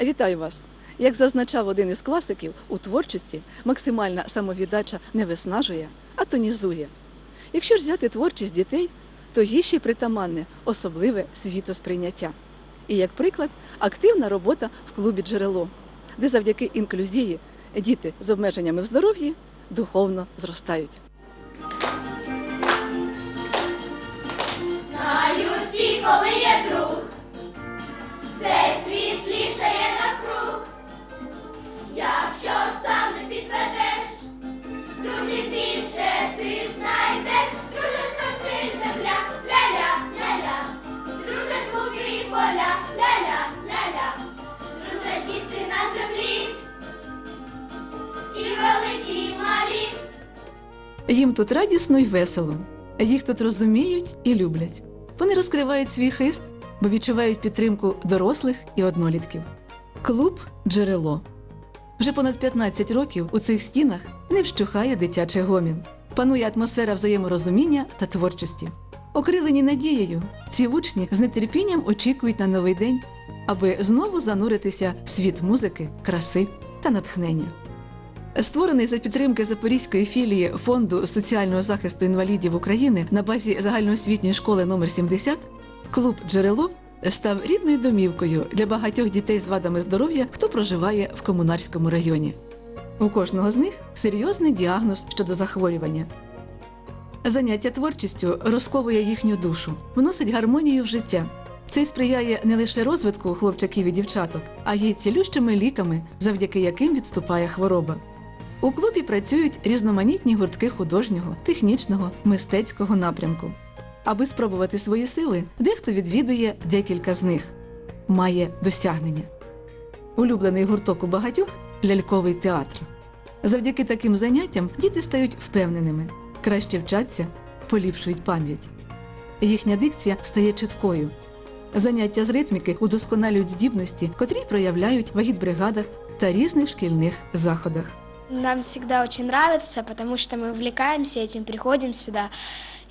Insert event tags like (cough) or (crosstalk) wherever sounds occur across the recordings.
Вітаю вас! Як зазначав один із класиків, у творчості максимальна самовіддача не виснажує, а тонізує. Якщо ж взяти творчість дітей, то їй ще притаманне особливе світосприйняття. І як приклад, активна робота в клубі джерело, де завдяки інклюзії діти з обмеженнями в здоров'ї духовно зростають. Знають всі, коли є друг, тут радісно й весело. Їх тут розуміють і люблять. Вони розкривають свій хист, бо відчувають підтримку дорослих і однолітків. Клуб джерело. Вже понад 15 років у цих стінах не вщухає дитячий гомін. Панує атмосфера взаєморозуміння та творчості. Окрилені надією, ці учні з нетерпінням очікують на новий день, аби знову зануритися в світ музики, краси та натхнення. Створений за підтримки Запорізької філії Фонду соціального захисту інвалідів України на базі загальноосвітньої школи номер 70 клуб Джерело став рідною домівкою для багатьох дітей з вадами здоров'я, хто проживає в комунарському районі. У кожного з них серйозний діагноз щодо захворювання. Заняття творчістю розковує їхню душу, вносить гармонію в життя. Це сприяє не лише розвитку хлопчаків і дівчаток, а й цілющими ліками, завдяки яким відступає хвороба. У клубі працюють різноманітні гуртки художнього, технічного, мистецького напрямку. Аби спробувати свої сили, дехто відвідує декілька з них, має досягнення. Улюблений гурток у багатьох ляльковий театр. Завдяки таким заняттям діти стають впевненими, краще вчаться, поліпшують пам'ять. Їхня дикція стає чіткою. Заняття з ритміки удосконалюють здібності, котрі проявляють в агітбригадах та різних шкільних заходах. Нам всегда очень нравится, потому что мы увлекаемся этим, приходим сюда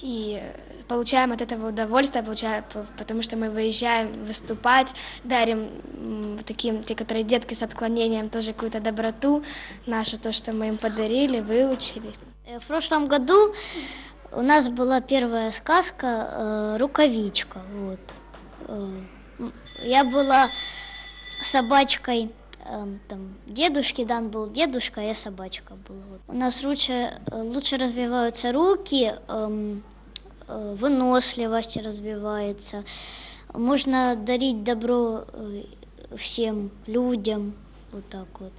и получаем от этого удовольствие, получаем, п- потому что мы выезжаем выступать, дарим м, таким, те, которые детки с отклонением, тоже какую-то доброту нашу, то, что мы им подарили, выучили. Э, В прошлом году у нас была первая сказка э, «Рукавичка». Вот. Э, м, Я была собачкой эм, там, дедушки, Дан был дедушка, а я собачка была. Вот. У нас лучше, э, лучше развиваются руки, эм, э, выносливость развивается. Можно дарить добро э, всем людям, вот так вот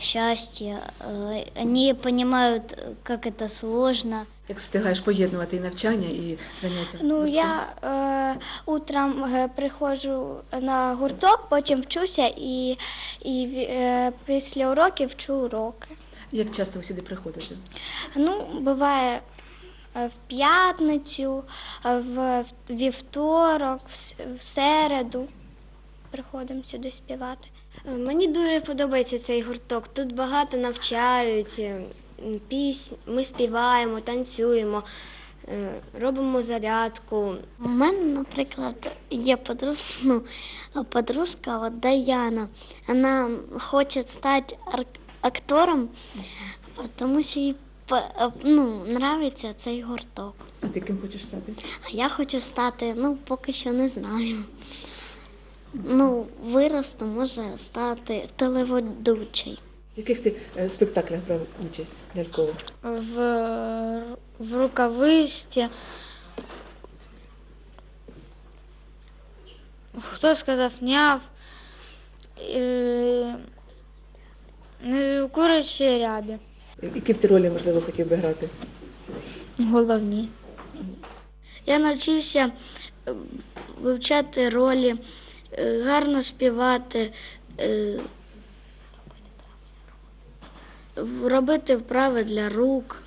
счастье. Э, Они понимают, э, как это сложно. Як встигаєш поєднувати і навчання, і заняття? Ну, я е, утром е, приходжу на гурток, потім вчуся і, і е, після уроків вчу уроки. Як часто ви сюди приходите? Ну, буває е, в п'ятницю, е, в в вівторок, в, с- в середу приходимо сюди співати. Мені дуже подобається цей гурток. Тут багато навчають, е, пісні, ми співаємо, танцюємо, е, робимо зарядку. У мене, наприклад, є подружка, ну, подружка от Даяна. Вона хоче стати актором, тому що їй ну, нравиться цей гурток. А ти ким хочеш стати? А я хочу стати, ну, поки що не знаю. Ну, виросту може стати телеведучий. В яких ти е, спектаклях брав участь лялькових? В, в рукависті. Хто сказав няв? Е, ну, Курячі рябі. Які б ти ролі, можливо, хотів би грати? Головні. Я навчився е, вивчати ролі, е, гарно співати, е, робити вправи для рук,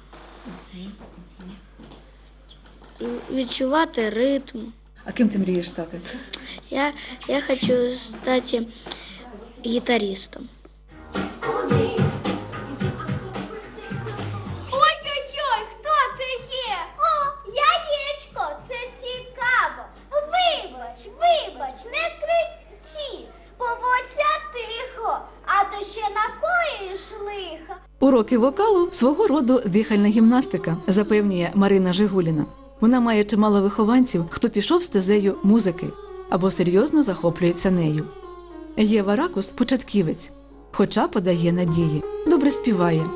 відчувати ритм. А ким ти мрієш стати? Я, я хочу стати гітаристом. Уроки вокалу свого роду дихальна гімнастика, запевнює Марина Жигуліна. Вона має чимало вихованців, хто пішов стезею музики або серйозно захоплюється нею. Єва Ракус початківець, хоча подає надії, добре співає.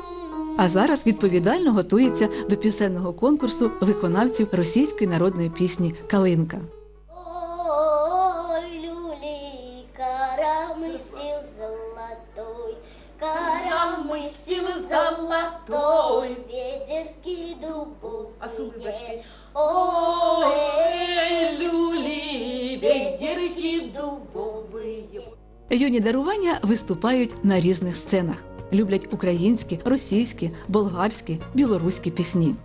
А зараз відповідально готується до пісенного конкурсу виконавців російської народної пісні Калинка. Золотой, ветерки дубовые. Ой, люли, ветерки дубовые. Юні дарування виступають на різних сценах, люблять українські, російські, болгарські, білоруські пісні.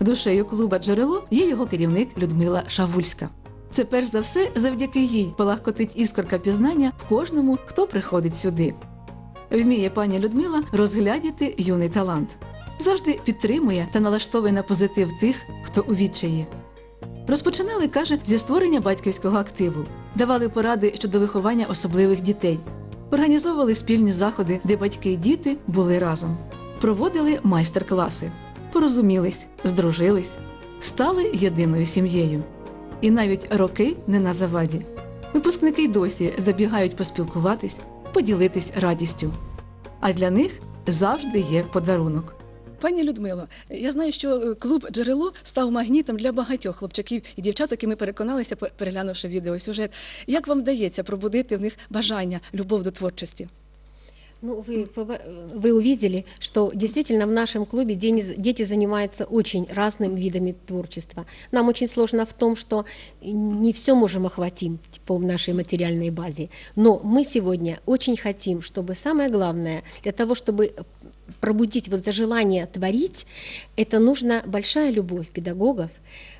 Душею клуба Джерело є його керівник Людмила Шавульська. Це перш за все завдяки їй полагкотить іскорка пізнання в кожному, хто приходить сюди. Вміє пані Людмила розглядіти юний талант, завжди підтримує та налаштовує на позитив тих, хто у відчаї. Розпочинали, каже, зі створення батьківського активу, давали поради щодо виховання особливих дітей, організовували спільні заходи, де батьки і діти були разом, проводили майстер-класи, порозумілись, здружились, стали єдиною сім'єю. І навіть роки не на заваді. Випускники й досі забігають поспілкуватись, поділитись радістю. А для них завжди є подарунок. Пані Людмило, я знаю, що е, клуб Джерело став магнітом для багатьох хлопчаків і дівчат, які ми переконалися, переглянувши відеосюжет. Як вам вдається пробудити в них бажання, любов до творчості? Ну, вы, вы увидели, что действительно в нашем клубе дети занимаются очень разными видами творчества. Нам очень сложно в том, что не все можем охватить по нашей материальной базе. Но мы сегодня очень хотим, чтобы самое главное, для того, чтобы пробудить вот это желание творить, это нужна большая любовь педагогов,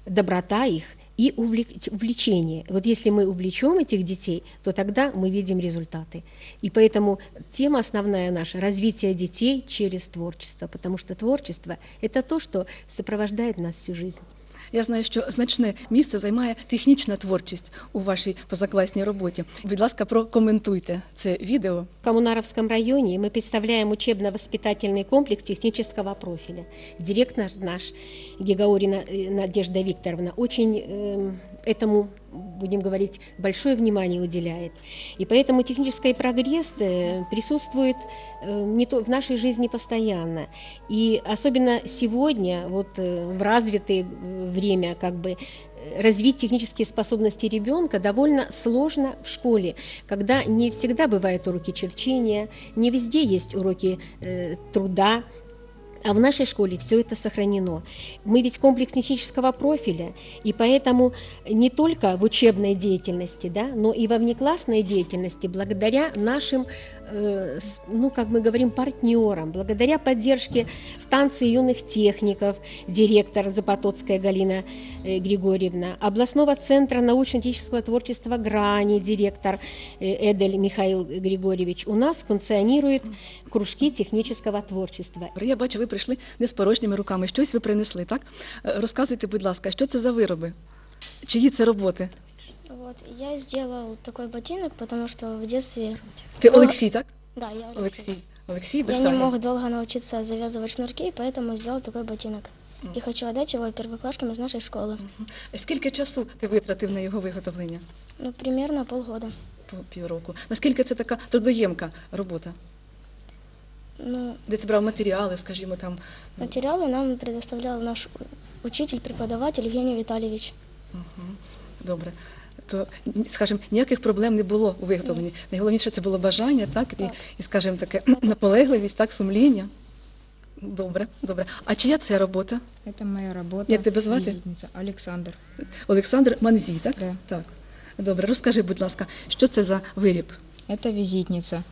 доброта их и увлечение. Вот если мы увлечем этих детей, то тогда мы видим результаты. И поэтому тема основная наша – развитие детей через творчество, потому что творчество – это то, что сопровождает нас всю жизнь. Я знаю, що значне місце займає технічна творчість у вашій позакласній роботі. Будь ласка, прокоментуйте це відео. В Коммунаровском районе мы представляем учебно-воспитательный комплекс технического профиля. Директор наш, Гегаурина э, Надежда Викторовна, очень эм, этому, будем говорить, большое внимание уделяет. И поэтому технический прогресс э, присутствует э, не то, в нашей жизни постоянно. И особенно сегодня, вот э, в развитое время, как бы развить технические способности ребенка довольно сложно в школе, когда не всегда бывают уроки черчения, не везде есть уроки э, труда, а в нашей школе все это сохранено. Мы ведь комплекс технического профиля, и поэтому не только в учебной деятельности, да, но и во внеклассной деятельности, благодаря нашим, э, ну, как мы говорим, партнерам, благодаря поддержке станции юных техников, директор Запотоцкая Галина э, Григорьевна, областного центра научно-технического творчества «Грани», директор э, Эдель Михаил Григорьевич, у нас функционируют кружки технического творчества. Я бачу, прийшли не з порожніми руками. Щось ви принесли, так? Е, Розказуйте, будь ласка, що це за вироби? Чиї це роботи? Вот, я сделал такой ботинок, потому что в детстве... Ти О, Олексій, так? Да, я Олексій. Олексій Я не Бесаєв. мог долго научиться завязывать шнурки, поэтому сделал такой ботинок. И хочу отдать его первоклашкам из нашей школы. Скільки часу ти витратив на його виготовлення? Ну, примерно полгода. По півроку. Наскільки це така трудоємка робота? Ну, Де ти брав матеріали, скажімо, там. материалы нам предоставлял наш учитель, преподаватель Евгений Витальевич. Мгм. Добре. То, скажімо, ніяких проблем не було у виготовленні. Найголовніше це було бажання, так? І, Так. і скажімо, таке (clears throat) наполегливість, так, сумління. Добре, добре. А чия це робота? Это моя работа. Як тебе звати? Визитница. Александр. Олександр Манзі, так? Да. Так. Добре, розкажи, будь ласка, що це за виріб? Это визитница.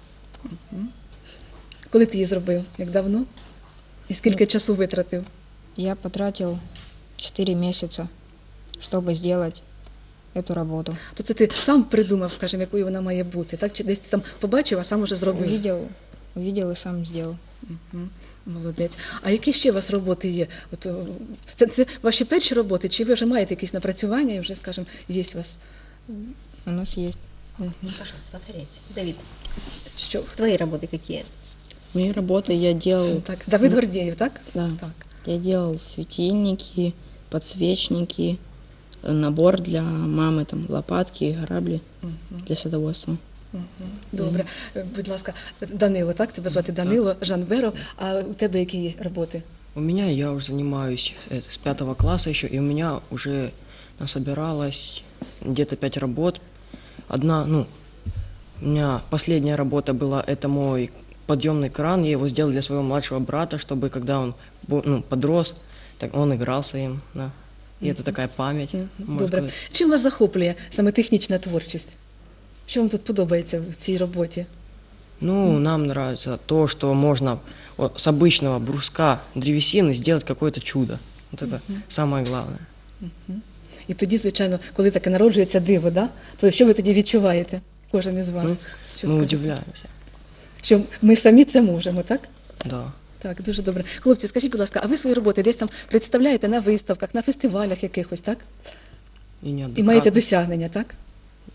Коли ти її зробив? Як давно? І скільки часу витратив? Я потратил 4 месяца, чтобы сделать эту работу. То це ти сам придумав, скажімо, якою вона має бути, так? Чи десь ти там побачив, а сам уже зробив? Увидел, увидел и сам сделал. Мгм. Молодець. А які ще у вас роботи є? От, о, це, це ваші перші роботи, чи ви вже маєте якісь напрацювання і вже, скажімо, є у вас? У нас есть. Мгм. Пожалуйста, повторяйте. Давид, Що? твои работы какие? Моей работой я делал, (laughs) Так, Давид Гордєєв, так? да, Так. я делал светильники, подсвечники, э, набор для мамы, там, лопатки, грабли для садоводства. Добре. Е, Будь ласка, Данило, так? Тебе звати Данило Жанберов. А у тебе які є роботи? У меня я уже занимаюсь э, с пятого класса еще, и у меня уже насобиралось где-то пять работ. Одна, ну, у меня последняя работа была, это мой подъемный кран, я его сделал для своего младшего брата, чтобы когда он бу- ну, подрос, так он игрался им, да. И это такая память, можно Добре. сказать. Чим вас захоплює саме технічна творчість? Що вам тут подобається в цій роботі? Ну, нам нравится то, что можно вот с обычного бруска древесины сделать какое-то чудо. Вот это самое главное. І тоді, звичайно, коли таке народжується диво, да? то що ви тоді відчуваєте? Кожен із вас. Ну, Що Мы скажете? удивляемся. Що ми самі це можемо, так? Да. Так, дуже добре. Хлопці, скажіть, будь ласка, а ви свої роботи десь там представляєте на виставках, на фестивалях якихось, так? И І неоднократно. маєте досягнення, так?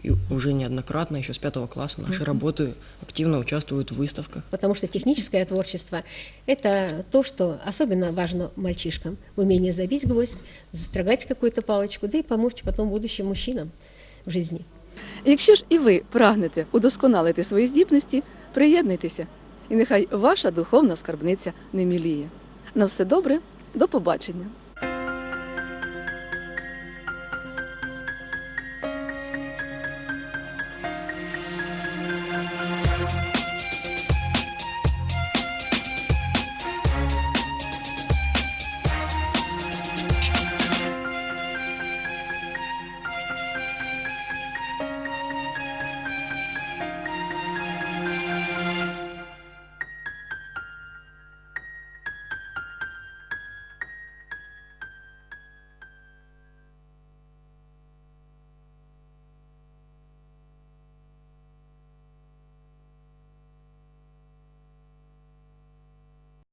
И уже неоднократно, еще с пятого класса, наши работы активно участвуют в выставках. Потому что техническое творчество – это то, что особенно важно мальчишкам. Умение забить гвоздь, застрогать какую-то палочку, да и помочь потом будущим мужчинам в жизни. Якщо ж і ви прагнете удосконалити свої здібності, приєднуйтеся, і нехай ваша духовна скарбниця не міліє. На все добре, до побачення.